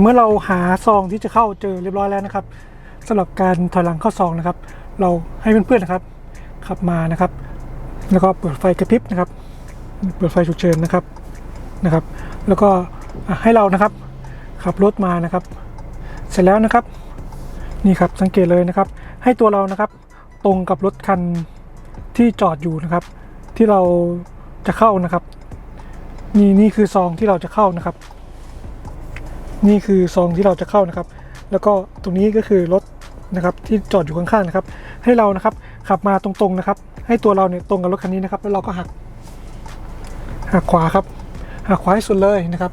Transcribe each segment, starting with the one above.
เมื่อเราหาซองที่จะเข้าเจอเรียบร้อยแล้วนะครับสำหรับการถอยหลังเข้าซองนะครับ เราให้เพื่อนๆนะครับ ขับมานะครับ แล้วก็เปิดไฟกระพริบนะครับ เปิดไฟฉุกเฉินนะครับนะครับ แล้วก็ให้เรานะครับ ขับรถมานะครับ เสร็จแล้วนะครับ นี่ครับสังเกตเลยนะครับ ให้ตัวเรานะครับ ตรงกับรถคันที่จอดอยู่นะครับ ที่เราจะเข้านะครับ นี่นี่คือซองที่เราจะเข้านะครับ นี่คือซองที่เราจะเข้านะครับ แล้วก็ตรงนี้ก็คือรถนะครับที่จอดอยู่ข้างๆนะครับ ให้เรานะครับขับมาตรงๆนะครับ ให้ตัวเราเนี่ยตรงกับรถคันนี้นะครับ แล้วเราก็หักหักขวาครับหักขวาให้สุดเลยนะครับ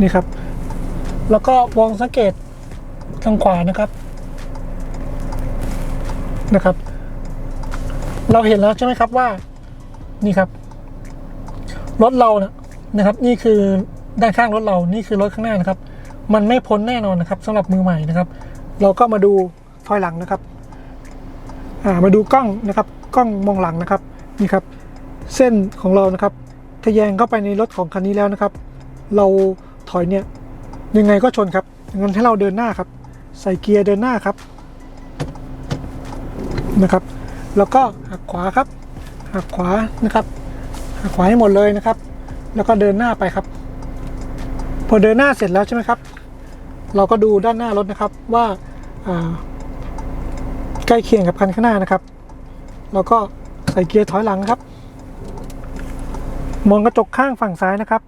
นี่ครับ แล้วก็มองสังเกตทางขวานะครับนะครับ เราเห็นแล้วใช่ไหมครับว่านี่ครับรถเราเนะนะครับ นี่คือ ด้านข้างรถเรานี่คือรถข้างหน้านะครับ มันไม่พ้นแน่นอนนะครับสำหรับมือใหม่นะครับ เราก็มาดูถอยหลังนะครับามาดูกล้องนะครับ กล้องมองหลังนะครับนี่ครับ เส้นของเรานะครับทะแยงเข้าไปในรถของคันนี้แล้วนะครับ เราถอยเนี่ยยังไงก็ชนครับงั้นให้เราเดินหน้าครับ ใส่เกียร์เดินหน้าครับนะครับ แล้วก็หักขวาครับหักขวานะครับหักขวาให้หมดเลยนะครับ แล้วก็เดินหน้าไปครับ พอเดินหน้าเสร็จแล้วใช่ไหมครับ เราก็ดูด้านหน้ารถนะครับว่าาใกล้เคียงกับคันข้างหน้านะครับเราก็ใส่เกียร์ถอยหลังครับ มองกระจกข้างฝั่งซ้ายนะครับ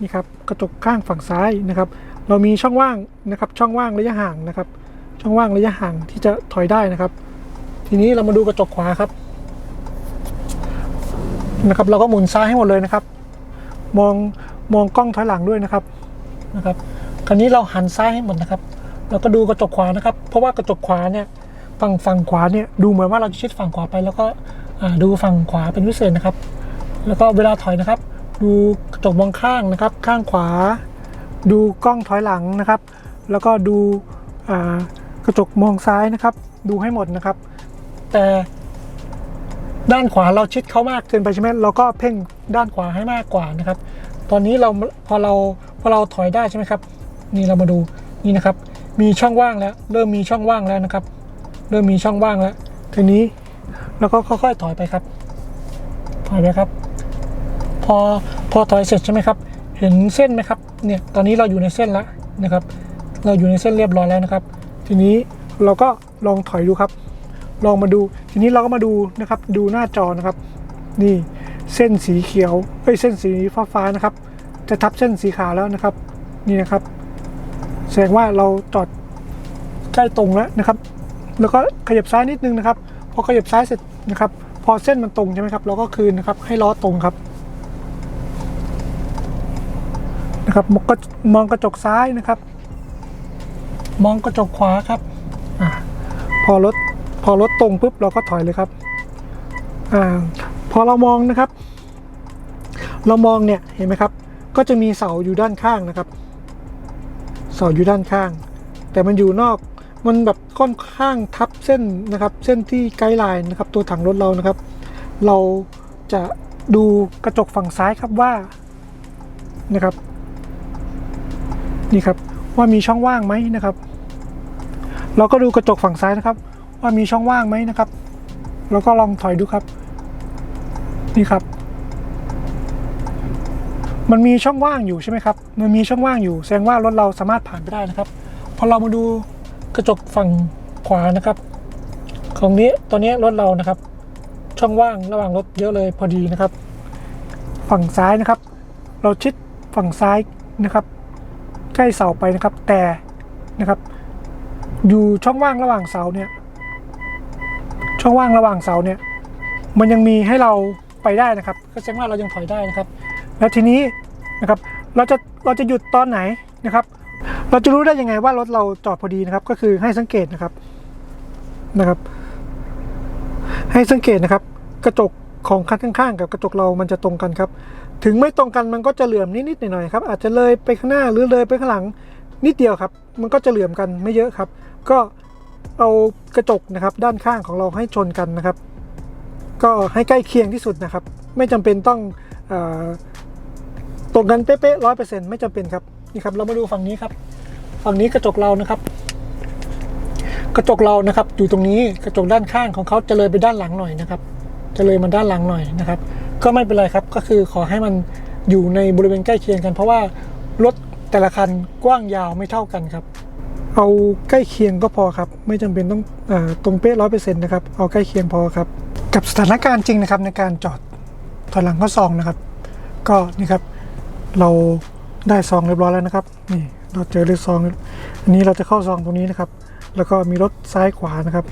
นี่ครับกระจกข้างฝั่งซ้ายนะครับ เรามีช่องว่างนะครับ ช่องว่างระยะห่างนะครับ ช่องว่างระยะห่างที่จะถอยได้นะครับ ทีนี้เรามาดูกระจกขวาครับนะครับ เราก็หมุนซ้ายให้หมดเลยนะครับ มองมองกล้องถอยหลังด้วยนะครับ นะครับคราวนี้เราหันซ้ายให้หมดนะครับแล้วก็ดูกระจกขวานะครับ เพราะว่ากระจกขวาเนี่ยฝั่งฝั่งขวาเนี่ยดูเหมือนว่าเราจะชิดฝั่งขวาไป แล้วก็ดูฝั่งขวาเป็นพิเศษนะครับ แล้วก็เวลาถอยนะครับ ดูกระจกมองข้างนะครับ ข้างขวา ดูกล้องถอยหลังนะครับ แล้วก็ดูกระจกมองซ้ายนะครับ ดูให้หมดนะครับ แต่ด้านขวาเราชิดเขามากเกินไปใช่ไหมเราก็เพ่งด้านขวาให้มากกว่านะครับ ตอนนี้เราพอเรา พอเราถอยได้ใช่ไหมครับ นี่เรามาดูนี่นะครับ มีช่องว่างแล้ว เริ่มมีช่องว่างแล้วนะครับ เริ่มมีช่องว่างแล้ว ทีนี้เราก็ค่อยๆถอยไปครับ ถอยไปครับ พอพอถอยเสร็จใช่ไหมครับ เห็นเส้นไหมครับ เนี่ยตอนนี้เราอยู่ในเส้นแล้วนะครับ เราอยู่ในเส้นเรียบร้อยแล้วนะครับ ทีนี้เราก็ลองถอยดูครับ ลองมาดู ทีนี้เราก็มาดูนะครับ ดูหน้าจอนะครับ นี่เส้นสีเขียวเอ้ยเส้นสีฟ้าฟ้าๆนะครับ จะทับเส้นสีขาวแล้วนะครับ นี่นะครับ แสดงว่าเราจอดใกล้ตรงแล้วนะครับ แล้วก็ขยับซ้ายนิดนึงนะครับ พอขยับซ้ายเสร็จนะครับ พอเส้นมันตรงใช่ไหมครับ เราก็คืนนะครับ ให้ล้อตรงครับนะครับมองกระมองกระจกซ้ายนะครับ มองกระจกขวาครับอพอรถพอรถตรงปุ๊บเราก็ถอยเลยครับอพอเรามองนะครับ เรามองเนี่ยเห็นไหมครับ ก็จะมีเสาอยู่ด้านข้างนะครับ เสาอยู่ด้านข้าง แต่มันอยู่นอกมันแบบค่อนข้างทับเส้นนะครับ เส้นที่ไกด์ไลน์นะครับ ตัวถังรถเรานะครับ เราจะดูกระจกฝั่งซ้ายครับว่านะครับ นี่ครับว่ามีช่องว่างไหมนะครับ เราก็ดูกระจกฝั่งซ้ายนะครับ ว่ามีช่องว่างไหมนะครับเราก็ลองถอยดูครับ นี่ครับ มันมีช่องว่างอยู่ใช่ไหมครับ มันมีช่องว่างอยู่แสดงว่ารถเราสามารถผ่านไปได้นะครับ พอเรามาดูกระจกฝั่งขวานะครับ ของนี้ตอนนี้รถเรานะครับ ช่องว่างระหว่างรถเยอะเลยพอดีนะครับ ฝั่งซ้ายนะครับ เราชิดฝั่งซ้ายนะครับ ใกล้เสาไปนะครับ แต่นะครับ อยู่ช่องว่างระหว่างเสาเนี่ย ช่องว่างระหว่างเสาเนี่ย มันยังมีให้เราไปได้นะครับ ก็แสดงว่าเรายังถอยได้นะครับ แล้วทีนี้ นะครับเราจะเราจะหยุดตอนไหนนะครับ เราจะรู้ได้ยังไงว่ารถเราจอดพอดีนะครับ ก็คือให้สังเกตนะครับนะครับ ให้สังเกตนะครับ กระจกของคันข้างๆ กับกระจกเรามันจะตรงกันครับ ถึงไม่ตรงกันมันก็จะเหลื่อมนิดๆหน่อยๆครับอาจจะเลยไปข้างหน้าหรือเลยไปข้างหลังนิดเดียวครับ มันก็จะเหลื่อมกันไม่เยอะครับ ก็เอากระจกนะครับ ด้านข้างของเราให้ชนกันนะครับ ก็ให้ใกล้เคียงที่สุดนะครับ ไม่จำเป็นต้องอ ตรงกันเป๊ะๆร้อยเปอร์เซ็นต์ไม่จำเป็นครับนี่ครับเรามาดูฝั่งนี้ครับ ฝั่งนี้กระจกเรานะครับ กระจกเรานะครับ อยู่ตรงนี้กระจกด้านข้างของเขาจะเลยไปด้านหลังหน่อยนะครับ จะเลยมาด้านหลังหน่อยนะครับ ก็ไม่เป็นไรครับก็คือขอให้มันอยู่ในบริเวณใกล้เคียงกัน เพราะว่ารถแต่ละคันกว้างยาวไม่เท่ากันครับ เอาใกล้เคียงก็พอครับ ไม่จำเป็นต้องอตรงเป๊ะร้อยเปอร์เซ็นต์นะครับเอาใกล้เคียงพอครับ กับสถานการณ์จริงนะครับในการจอดถอยหลังข้าซองนะครับ ก็นี่ครับ เราได้ซองเรียบร้อยแล้วนะครับ นี่เราเจอเลขซอง อันนี้เราจะเข้าซองตรงนี้นะครับ แล้วก็มีรถซ้ายขวานะครับ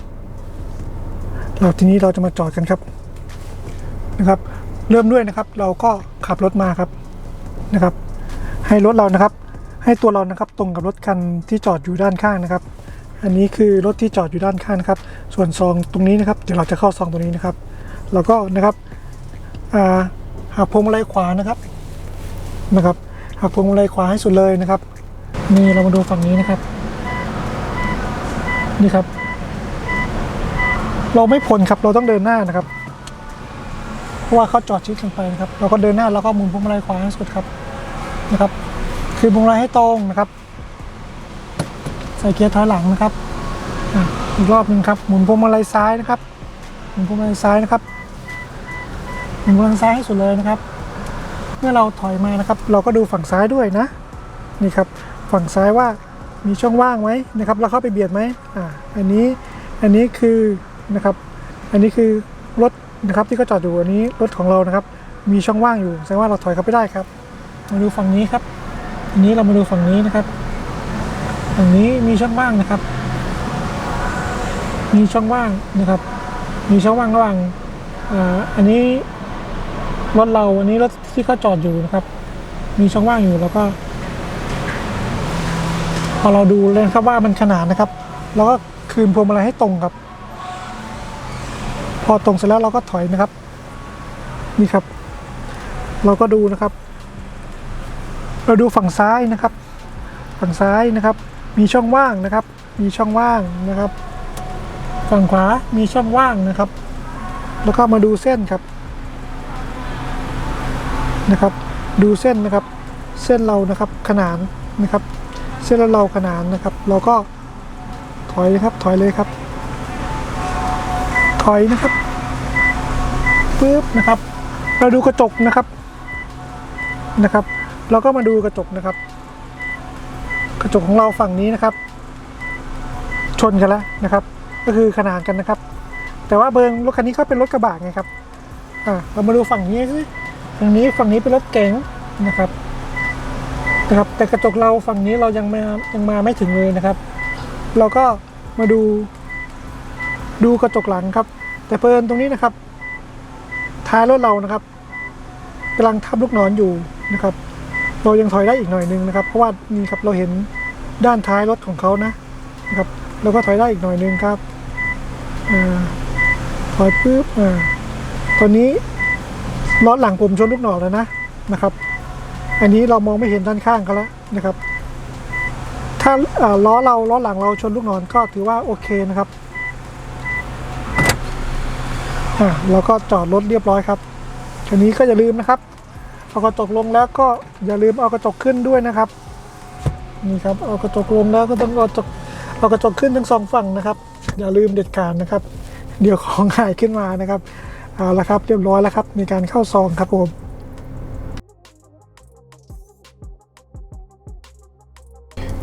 เราทีนี้เราจะมาจอดกันครับนะครับ เริ่มด้วยนะครับ เราก็ขับรถมาครับนะครับ ให้รถเรานะครับ ให้ตัวเรานะครับตรงกับรถคันที่จอดอยู่ด้านข้างนะครับ อันนี้คือรถที่จอดอยู่ด้านข้างนะครับ ส่วนซองตรงนี้นะครับ เดี๋ยวเราจะเข้าซองตรงนี้นะครับเราก็นะครับอ่าพวงมาลัยขวานะครับ นะครับหักพวงมาลัยขวาให้สุดเลยนะครับ นี่เรามาดูฝั่งนี้นะครับ นี่ครับ เราไม่พ้นครับเราต้องเดินหน้านะครับ เพราะว่าเขาจอดชิดกันไปนะครับ เราก็เดินหน้าแล้วก็หมุนพวงมาลัยขวาให้สุดครับนะครับ คือพวงมาลัยให้ตรงนะครับ ใส่เกียร์ถอยหลังนะครับอีกรอบหนึ่งครับ หมุนพวงมาลัยซ้ายนะครับ หมุนพวงมาลัยซ้ายนะครับ หมุนพวงมาลัยซ้ายให้สุดเลยนะครับ เมื่อเราถอยมานะครับ เราก็ดูฝั่งซ้ายด้วยนะ นี่ครับ ฝั่งซ้ายว่ามีช่องว่างไหมนะครับ เราเข้าไปเบียดไหมอ่าอันนี้อันนี้คือนะครับ อันนี้คือรถนะครับที่เขาจอดอยู่อันนี้รถของเรานะครับ มีช่องว่างอยู่แสดงว่าเราถอยเข้าไปได้ครับ มาดูฝั่งนี้ครับอันนี้เรามาดูฝั่งนี้นะครับฝั่งนี้มีช่องว่างนะครับ มีช่องว่างนะครับ มีช่องว่างระหว่างอ่าอันนี้ รถเราอันนี้รถที่เขาจอดอยู่นะครับ มีช่องว่างอยู่แล้วก็ พอเราดูเลยนครับว่ามันขนานนะครับเราก็คืนพวงมาลัยให้ตรงครับ พอตรงเสร็จแล้วเราก็ถอยนะครับ นี่ครับ เราก็ดูนะครับ เราดูฝั่งซ้ายนะครับ ฝั่งซ้ายนะครับ มีช่องว่างนะครับ มีช่องว่างนะครับ ฝั่งขวามีช่องว่างนะครับ แล้วก็มาดูเส้นครับ นะครับ ดูเส้นนะครับ เส้นเรานะครับขนานนะครับ เส้นเราขนานนะครับ เราก็ถอยเลยครับถอยเลยครับ ถอยนะครับปึ๊บนะครับ เราดูกระจกนะครับนะครับ เราก็มาดูกระจกนะครับ กระจกของเราฝั่งนี้นะครับ ชนกันแล้วนะครับ ก็คือขนานกันนะครับ แต่ว่าเบิร์รถคันนี้เขาเป็นรถกระบะไงครับอ่าเรามาดูฝั่งนี้สิ ฝั่งนี้ฝั่งนี้เป็นรถเก๋งนะครับนะครับแต่กระจกเราฝั่งนี้เรายังมายังมาไม่ถึงเลยนะครับ เราก็มาดูดูกระจกหลังครับ แต่เพิ่นตรงนี้นะครับ ท้ายรถเรานะครับกำลังทับลูกศรอยู่นะครับ เรายังถอยได้อีกหน่อยนึงนะครับ เพราะว่านี่ครับเราเห็นด้านท้ายรถของเขานะนะครับเราก็ถอยได้อีกหน่อยนึงครับอ่าถอยปุ๊บอ่าตอนนี้ ล้อหลังผมชนลูกศรแล้วนะนะครับ อันนี้เรามองไม่เห็นด้านข้างเขาแล้วนะครับ ถ้าล้อเราล้อหลังเราชนลูกศรก็ถือว่าโอเคนะครับอ่าเราก็จอดรถเรียบร้อยครับทีนี้ก็อย่าลืมนะครับเอากระจกลงแล้วก็อย่าลืมเอากระจกขึ้นด้วยนะครับนี่ครับเอากระจกลงแล้วก็ต้องเอากระจกเอากระจกขึ้นทั้งสองฝั่งนะครับ อย่าลืมเด็ดขาดนะครับ เดี๋ยวของหายขึ้นมานะครับ เอาละครับเรียบร้อยแล้วครับ มีการเข้าซองครับผม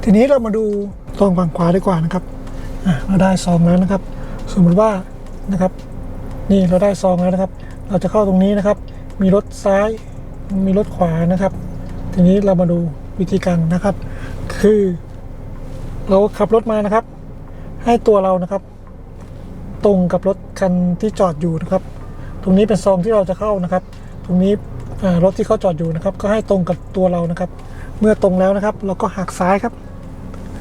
ทีนี้เรามาดูซองฝั่งขวาดีกว่านะครับอะเราได้ซองแล้วนะครับ สมมติว่านะครับ นี่เราได้ซองแล้วนะครับ เราจะเข้าตรงนี้นะครับ มีรถซ้ายมีรถขวานะครับ ทีนี้เรามาดูวิธีการนะครับ คือ เราขับรถมานะครับ ให้ตัวเรานะครับ ตรงกับรถคันที่จอดอยู่นะครับ ตรงนี้เป็นซองที่เราจะเข้านะครับ ตรงนี้รถที่เขาจอดอยู่นะครับ ก็ให้ตรงกับตัวเรานะครับ เมื่อตรงแล้วนะครับ เราก็หักซ้ายครับ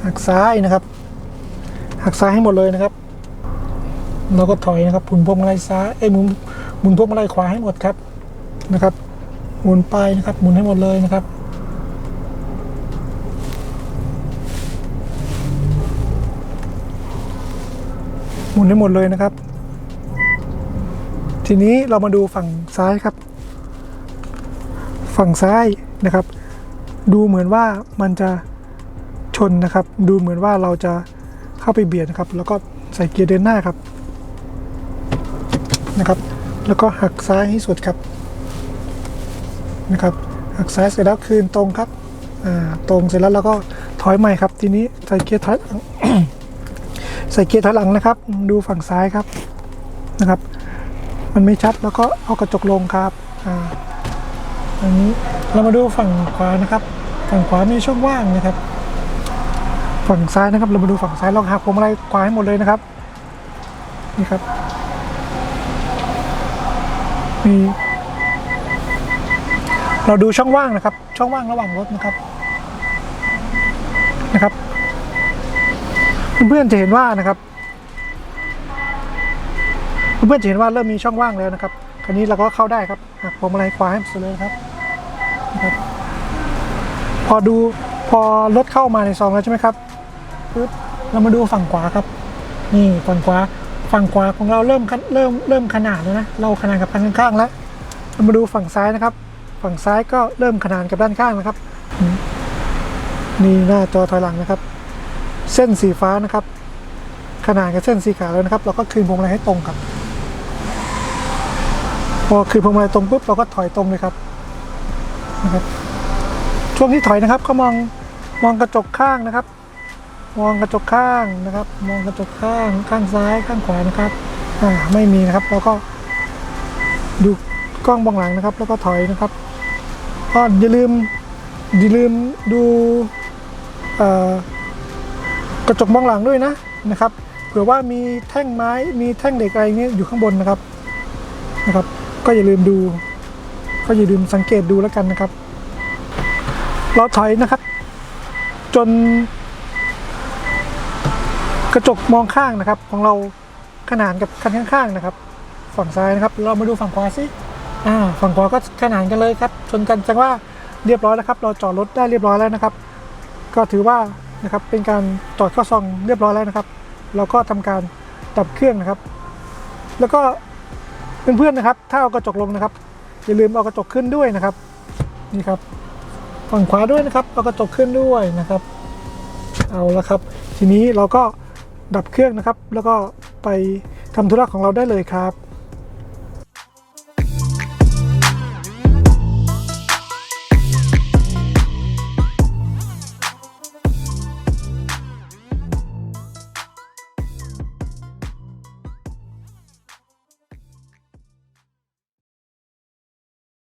หักซ้ายนะครับหักซ้ายให้หมดเลยนะครับเราก็ถอยนะครับหมุนพวงมาลัยซ้ายเอ้ยหมุนหมุนพวงมาลัยขวาให้หมดครับนะครับหมุนไปนะครับ หมุนให้หมดเลยนะครับหมุนให้หมดเลยนะครับ ทีนี้เรามาดูฝั่งซ้ายครับ ฝั่งซ้ายนะครับ ดูเหมือนว่ามันจะชนนะครับ ดูเหมือนว่าเราจะเข้าไปเบียดนะครับ แล้วก็ใส่เกียร์เดินหน้าครับนะครับ แล้วก็หักซ้ายให้สุดครับนะครับหักซ้ายเสร็จแล้วคืนตรงครับอ่าตรงเสร็จแล้วเราก็ถอยใหม่ครับ ทีนี้ใส่เกียร์ถอยใส่เกียร์ถอยหลังนะครับ ดูฝั่งซ้ายครับนะครับ มันไม่ชัดแล้วก็เอากระจกลงครับอ่าอันนี้เรามาดูฝั่งขวานะครับ ฝั่งขวามีช่องว่างนะครับ ฝั่งซ้ายนะครับ เรามาดูฝั่งซ้ายลองหักพวงมาลัยขวาให้หมดเลยนะครับนี่ครับมีเราดูช่องว่างนะครับ ช่องว่างระหว่างรถนะครับนะครับ เพื่อนๆจะเห็นว่านะครับ เพื่อนๆจะเห็นว่าเริ่มมีช่องว่างแล้วนะครับ คราวนี้เราก็เข้าได้ครับหักพวงมาลัยขวาให้สุดเลยครับนะครับ พอดูพอรถเข้ามาในซองแล้วใช่ไหมครับปึ๊บเรามาดูฝั่งขวาครับ นี่ฝั่งขวาฝั่งขวาของเราเริ่มเริ่มเริ่มขนาดแล้วนะเราขนาดกับทางข้างๆแล้วเรามาดูฝั่งซ้ายนะครับ ฝั่งซ้ายก็เริ่มขนานกับด้านข้างนะครับนี่หน้าจอถอยหลังนะครับ เส้นสีฟ้านะครับ ขนานกับเส้นสีขาวแล้วนะครับ เราก็คืนพวงมาลัยให้ตรงครับ อคืนพวงมาลัยตรงปุ๊บเราก็ถอยตรงเลยครับนะครับช่วงที่ถอยนะครับ ก็มองมองกระจกข้างนะครับ มองกระจกข้างนะครับ มองกระจกข้างข้างซ้ายข้างขวานะครับอ่าไม่มีนะครับแล้วก็ดูกล้องเบองหลังนะครับ แล้วก็ถอยนะครับก็อย่าลืมอย่าลืมดูกระจกมองหลังด้วยนะนะครับเผื่อว่ามีแท่งไม้มีแท่งเหล็กอะไรเงี้อยู่ข้างบนนะครับนะครับ ก็อย่าลืมดู ก็อย่าลืมสังเกตดูแล้วกันนะครับ เราถอยนะครับ จน กระจกมองข้างนะครับ ของเราขนานกับคันข้างๆนะครับ ฝั่งซ้ายนะครับ เรามาดูฝั่งขวาสิอ่าฝั่งขวาก็ขนานกันเลยครับ ชนกันจังว่าเรียบร้อยแล้วครับ เราจอดรถได้เรียบร้อยแล้วนะครับ ก็ถือว่านะครับเป็นการจอดเข้าซองเรียบร้อยแล้วนะครับ เราก็ทำการดับเครื่องนะครับ แล้วก็ เพื่อนๆนะครับ ถ้าเอากระจกลงนะครับ อย่าลืมเอากระจกขึ้นด้วยนะครับ นี่ครับ ฝั่งขวาด้วยนะครับ เอากระจกขึ้นด้วยนะครับ เอาละครับ ทีนี้เราก็ดับเครื่องนะครับ แล้วก็ไปทำธุระของเราได้เลยครับ